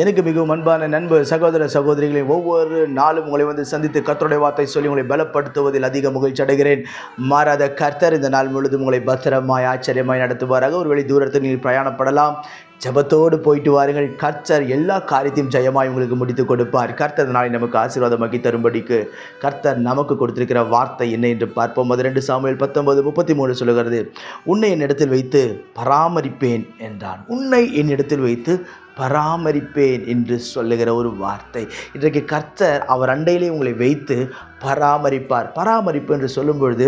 எனக்கு மிகவும் அன்பான நண்பு சகோதர சகோதரிகளை ஒவ்வொரு நாளும் உங்களை வந்து சந்தித்து கத்தருடைய வார்த்தை சொல்லி உங்களை பலப்படுத்துவதில் அதிக மகிழ்ச்சி அடைகிறேன். மாறாத கர்த்தர் இந்த நாள் முழுதும் உங்களை பத்திரமாய் ஆச்சரியமாய் நடத்துவாராக. ஒரு வெளி தூரத்தில் நீங்கள் பிரயாணப்படலாம். ஜெபத்தோடு போயிட்டு வாருங்கள். கர்த்தர் எல்லா காரியத்தையும் ஜெயமாய் உங்களுக்கு முடித்து கொடுப்பார். கர்த்தர் நாளை நமக்கு ஆசீர்வாதமாக்கி தரும்படிக்கு கர்த்தர் நமக்கு கொடுத்திருக்கிற வார்த்தை என்ன என்று பார்ப்போம். அது ரெண்டு சாமியில் பத்தொன்பது முப்பத்தி மூணு சொல்லுகிறது. உன்னை என்னிடத்தில் வைத்து பராமரிப்பேன் என்றான். உன்னை என்னிடத்தில் வைத்து பராமரிப்பேன் என்று சொல்லுகிற ஒரு வார்த்தை. இன்றைக்கு கர்த்தர் அவர் அண்டையிலே உங்களை வைத்து பராமரிப்பார். பராமரிப்பு என்று சொல்லும் பொழுது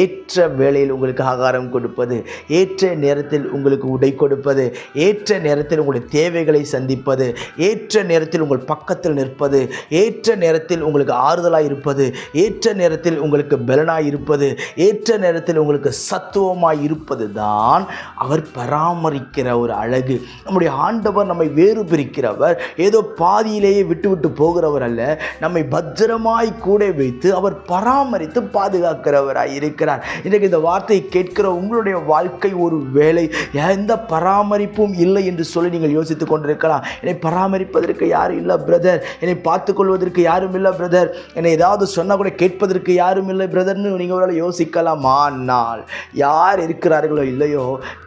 ஏற்ற வேளையில் உங்களுக்கு ஆகாரம் கொடுப்பது ஏற்ற நேரத்தில் உங்களுக்கு உடை கொடுப்பது ஏற்ற நேரத்தில் உங்களுடைய தேவைகளை சந்திப்பது ஏற்ற நேரத்தில் உங்கள் பக்கத்தில் நிற்பது ஏற்ற நேரத்தில் உங்களுக்கு ஆறுதலாக இருப்பது ஏற்ற நேரத்தில் உங்களுக்கு பலனாக இருப்பது ஏற்ற நேரத்தில் உங்களுக்கு சத்துவமாய் இருப்பது தான் அவர் பராமரிக்கிற ஒரு அழகு. நம்முடைய ஆண்டவர் நம்மை வேறு பிரிக்கிறவர் ஏதோ பாதியிலேயே விட்டு விட்டு போகிறவர் அல்ல நம்மை பத்திரமாய் கூட வைத்து அவர் பராமரித்து பாதுகாக்கிறவராய் இருக்கிறார். இன்றைக்கு இந்த வார்த்தையை கேட்கிற உங்களுடைய வாழ்க்கை ஒரு வேலை எந்த பராமரிப்பும் இல்லை என்று சொல்லி நீங்கள் யோசித்துக் கொண்டிருக்கலாம். என்னை பராமரிப்பதற்கு யாரும் இல்லை பிரதர் என்னை பார்த்துக்கொள்வதற்கு யாரும் இல்லை பிரதர் என்னை ஏதாவது சொன்னால் கூட கேட்பதற்கு யாரும் இல்லை பிரதர்னு நீங்கள் ஒரு யோசிக்கலாம். ஆனால் யார் இருக்கிறார்களோ இல்லையோ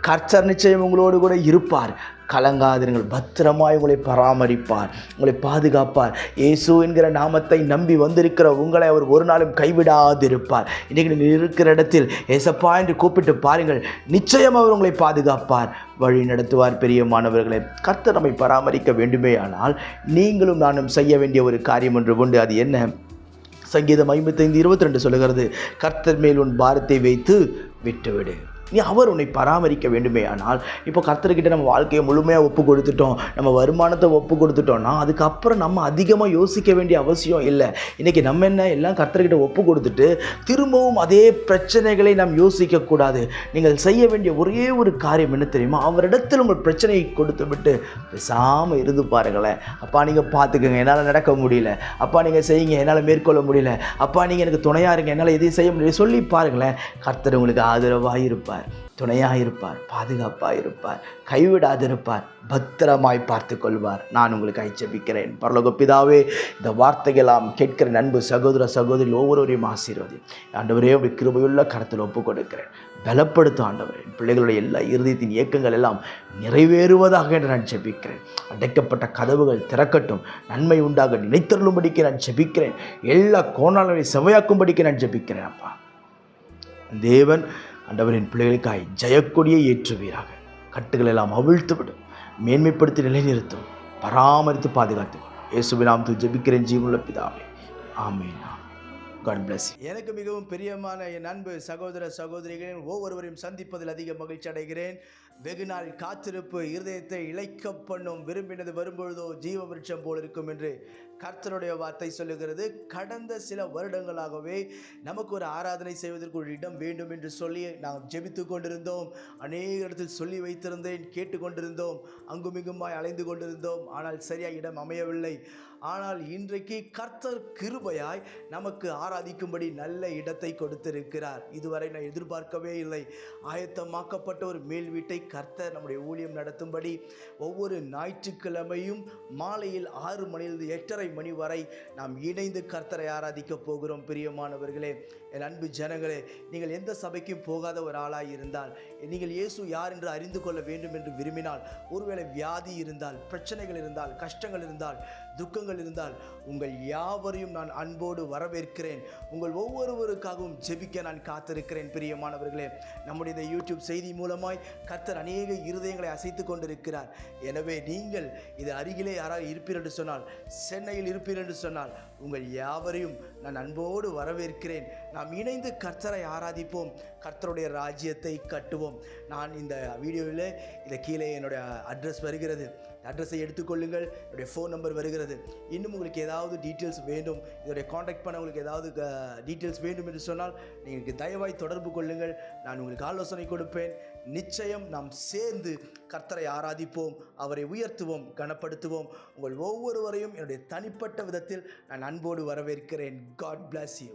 கர்த்தர் நிச்சயம் உங்களோடு கூட இருப்பார். கலங்காதிருங்கள். பத்திரமாய் உங்களை பராமரிப்பார் உங்களை பாதுகாப்பார். இயேசு என்கிற நாமத்தை நம்பி வந்திருக்கிற உங்களை அவர் ஒரு நாளும் கைவிடாதிருப்பார். இன்றைக்கு நீங்கள் இருக்கிற இடத்தில் ஏசப்பா என்று கூப்பிட்டு பாருங்கள். நிச்சயம் அவர் உங்களை பாதுகாப்பார். வழி நடத்துவார் பெரியமானவர்களே கர்த்தர் நம்மை பராமரிக்க வேண்டுமே ஆனால் நீங்களும் நானும் செய்ய வேண்டிய ஒரு காரியம் ஒன்று உண்டு. அது என்ன? சங்கீதம் ஐம்பத்தைந்து இருபத்தி ரெண்டு சொல்லுகிறது கர்த்தர் மேல் உன் பாரத்தை வைத்து விட்டுவிடு. நீ அவர் உன்னை பராமரிக்க வேண்டுமே. ஆனால் இப்போ கர்த்தர்கிட்ட நம்ம வாழ்க்கையை முழுமையாக ஒப்பு கொடுத்துட்டோம். நம்ம வருமானத்தை ஒப்பு கொடுத்துட்டோம்னா அதுக்கப்புறம் நம்ம அதிகமாக யோசிக்க வேண்டிய அவசியம் இல்லை. இன்றைக்கி நம்ம என்ன எல்லாம் கர்த்தர்கிட்ட ஒப்பு கொடுத்துட்டு திரும்பவும் அதே பிரச்சனைகளை நாம் யோசிக்கக்கூடாது நீங்கள் செய்ய வேண்டிய ஒரே ஒரு காரியம் என்ன தெரியுமா? அவரிடத்தில் உங்கள் பிரச்சனையை கொடுத்து விட்டு பேசாமல் இருந்து பாருங்களேன். அப்பா நீங்கள் பார்த்துக்கோங்க. என்னால் நடக்க முடியல. அப்பா நீங்கள் செய்யுங்க. என்னால் மேற்கொள்ள முடியல. அப்பா நீங்கள் எனக்கு துணையாக இருங்க. என்னால் எதையும் செய்ய முடியல. சொல்லி பாருங்களேன். கர்த்தர் உங்களுக்கு ஆதரவாக இருப்பார் துணையாக இருப்பார் பாதுகாப்பாக இருப்பார் கைவிடாதிருப்பார் பத்திரமாய் பார்த்து கொள்வார். நான் உங்களுக்கு ஐச்சபிக்கிறேன் பரலோக பிதாவே இந்த வார்த்தைகளாம் கேட்கிற நண்பு சகோதர சகோதரி ஒவ்வொருவரையும் ஆசீர்வதி. ஆண்டவரே கிருபையுள்ள கருத்தில் ஒப்பு கொடுக்கிறேன் பலப்படுத்தும் ஆண்டவரே பிள்ளைகளுடைய எல்லா இறுதியத்தின் இயக்கங்கள் எல்லாம் நிறைவேறுவதாக என்று நான் ஜெபிக்கிறேன் அடைக்கப்பட்ட கதவுகள் திறக்கட்டும். நன்மை உண்டாக நினைத்தருளும்படிக்கு நான் ஜெபிக்கிறேன் எல்லா கோணாளர்களை செவையாக்கும்படிக்கு நான் ஜெபிக்கிறேன் அப்பா. தேவன் ஆண்டவரின் பிள்ளைகளுக்காய் ஜெயக்கொடியை ஏற்றுவீராக. கட்டுகள் எல்லாம் அவிழ்த்து விடும் மேன்மைப்படுத்தி நிலைநிறுத்தும். பராமரித்து பாதுகாத்து. இயேசுவின் நாமத்தில் ஜெபிக்கிறேன் ஜீவனுள்ள பிதாவே. ஆமென். காட் பிளஸ் எனக்கு மிகவும் பிரியமான என் அன்பு சகோதர சகோதரிகளின் ஒவ்வொருவரையும் சந்திப்பதில் அதிக மகிழ்ச்சி அடைகிறேன். வெகுநாள் காத்திருப்பு இருதயத்தை இழைக்க பண்ணும் விரும்பினது வரும்பொழுதோ ஜீவ விருட்சம் போல் இருக்கும் என்று கர்த்தருடைய வார்த்தை சொல்லுகிறது. கடந்த சில வருடங்களாகவே நமக்கு ஒரு ஆராதனை செய்வதற்கு ஒரு இடம் வேண்டும் என்று சொல்லி நாம் ஜெபித்து கொண்டிருந்தோம். அநேக இடத்தில் சொல்லி வைத்திருந்தேன் கேட்டுக்கொண்டிருந்தோம் அங்குமிங்குமாய் அலைந்து கொண்டிருந்தோம். ஆனால் சரியாக இடம் அமையவில்லை. ஆனால் இன்றைக்கு கர்த்தர் கிருபையாய் நமக்கு ஆராதிக்கும்படி நல்ல இடத்தை கொடுத்திருக்கிறார். இதுவரை நான் எதிர்பார்க்கவே இல்லை. ஆயத்தமாக்கப்பட்ட ஒரு மேல் வீட்டை கர்த்தர் நம்முடைய ஊழியம் நடத்தும்படி ஒவ்வொரு ஞாயிற்றுக்கிழமையும் மாலையில் ஆறு மணியிலிருந்து எட்டரை மணி வரை நாம் இணைந்து கர்த்தரை ஆராதிக்கப் போகிறோம். பிரியமானவர்களே என் அன்பு ஜனங்களே நீங்கள் எந்த சபைக்கும் போகாத ஒரு ஆளாக இருந்தால் நீங்கள் இயேசு யார் என்று அறிந்து கொள்ள வேண்டும் என்று விரும்பினால் ஒருவேளை வியாதி இருந்தால் பிரச்சனைகள் இருந்தால் கஷ்டங்கள் இருந்தால் துக்கங்கள் இருந்தால் உங்கள் யாவரையும் நான் அன்போடு வரவேற்கிறேன். உங்கள் ஒவ்வொருவருக்காகவும் ஜெபிக்க நான் காத்திருக்கிறேன். பிரியமானவர்களே நம்முடைய இந்த யூடியூப் செய்தி மூலமாய் கர்த்தர் அநேக இருதயங்களை அசைத்து கொண்டிருக்கிறார். எனவே நீங்கள் இது அருகிலே யாராவது இருப்பீர் என்று சொன்னால் சென்னையில் இருப்பீர் என்று சொன்னால் உங்கள் யாவரையும் நான் அன்போடு வரவேற்கிறேன். நாம் இணைந்து கர்த்தரை ஆராதிப்போம். கர்த்தருடைய ராஜ்யத்தை கட்டுவோம். நான் இந்த வீடியோவில் இதை கீழே என்னுடைய அட்ரஸ் வருகிறது. அட்ரஸை எடுத்துக்கொள்ளுங்கள். என்னுடைய ஃபோன் நம்பர் வருகிறது. இன்னும் உங்களுக்கு ஏதாவது டீட்டெயில்ஸ் வேண்டும். இதோடைய காண்டாக்ட் பண்ண உங்களுக்கு ஏதாவது டீட்டெயில்ஸ் வேண்டும் என்று சொன்னால் நீங்கள் தயவாய் தொடர்பு கொள்ளுங்கள். நான் உங்களுக்கு ஆலோசனை கொடுப்பேன். நிச்சயம் நாம் சேர்ந்து கர்த்தரை ஆராதிப்போம். அவரை உயர்த்துவோம் கனப்படுத்துவோம். உங்கள் ஒவ்வொருவரையும் என்னுடைய தனிப்பட்ட விதத்தில் நான் அன்போடு வரவேற்கிறேன். God bless you